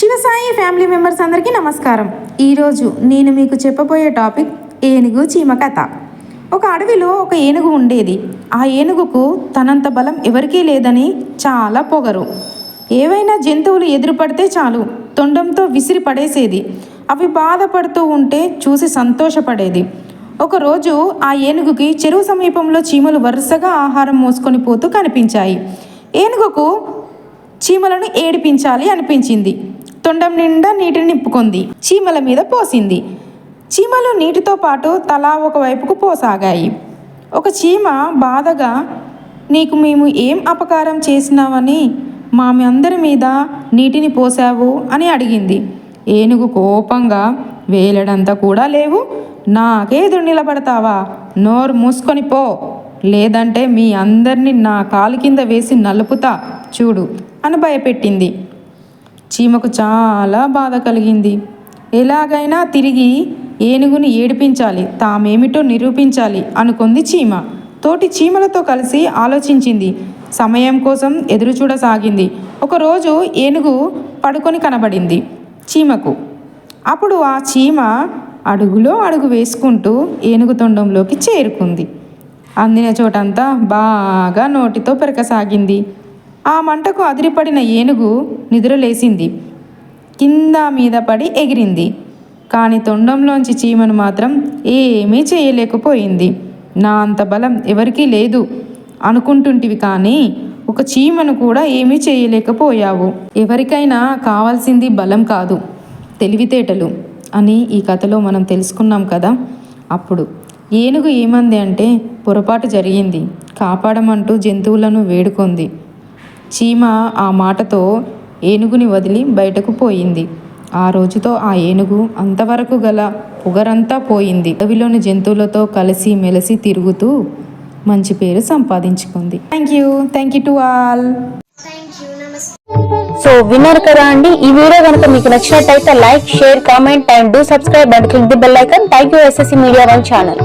చిన్న Sai family members అందరికీ నమస్కారం. ఈరోజు నేను మీకు చెప్పబోయే టాపిక్ ఏనుగు చీమ కథ. ఒక అడవిలో ఒక ఏనుగు ఉండేది. ఆ ఏనుగుకు తనంత బలం ఎవరికీ లేదని చాలా పొగరు. ఏవైనా జంతువులు ఎదురుపడితే చాలు. తొండంతో విసిరి పడేసేది. అవి బాధపడుతూ ఉంటే చూసి సంతోషపడేది. ఒకరోజు ఆ ఏనుగుకి చెరువు సమీపంలో చీమలు వరుసగా ఆహారం మోసుకొని పోతూ కనిపించాయి. ఏనుగుకు చీమలను ఏడిపించాలి అనిపించింది. తొండం నిండా నీటిని నింపుకుంది. చీమల మీద పోసింది. చీమలు నీటితో పాటు తలా ఒక వైపుకు పోసాగాయి. ఒక చీమ బాధగా నీకు మేము ఏం అపకారం చేసినావని మా అందరి మీద నీటిని పోసావు అని అడిగింది. ఏనుగు కోపంగా వేలడంతా కూడా లేవు. నాకేదు నిలబడతావా? నోరు మూసుకొని పో. లేదంటే మీ అందరినీ నా కాలు కింద వేసి నలుపుతా. చూడు అని భయపెట్టింది. చీమకు చాలా బాధ కలిగింది. ఎలాగైనా తిరిగి ఏనుగుని ఏడిపించాలి తామేమిటో నిరూపించాలి అనుకుంది చీమ. తోటి చీమలతో కలిసి ఆలోచించింది. సమయం కోసం ఎదురుచూడసాగింది ఒకరోజు ఏనుగు పడుకొని కనబడింది చీమకు. అప్పుడు ఆ చీమ అడుగులో అడుగు వేసుకుంటూ ఏనుగు తొండంలోకి చేరుకుంది. అందిన చోటంతా బాగా నోటితో పెరకసాగింది ఆ మంటకు అదిరిపడిన ఏనుగు నిద్రలేసింది. కింద మీద పడి ఎగిరింది. కానీ తొండంలోంచి చీమను మాత్రం ఏమీ చేయలేకపోయింది. నా అంత బలం ఎవరికీ లేదు. అనుకుంటుంటివి కానీ ఒక చీమను కూడా ఏమీ చేయలేకపోయావు. ఎవరికైనా కావాల్సింది బలం కాదు తెలివితేటలు అని ఈ కథలో మనం తెలుసుకున్నాం కదా. అప్పుడు ఏనుగు ఏమంది అంటే పొరపాటు జరిగింది కాపాడమంటూ జంతువులను వేడుకొంది. చీమ ఆ మాటతో ఏనుగుని వదిలి బయటకు పోయింది. ఆ రోజుతో ఆ ఏనుగు అంతవరకు గల పొగరంతా పోయింది. అడవిలోని జంతువులతో కలిసి మెలిసి తిరుగుతూ మంచి పేరు సంపాదించుకుంది. Thank you thank you to all so విన్నారు కదా అండి. ఈ వీడియో కనుక మీకు నచ్చినట్టయితే like share comment and do subscribe and click the bell icon thank you SSC media one channel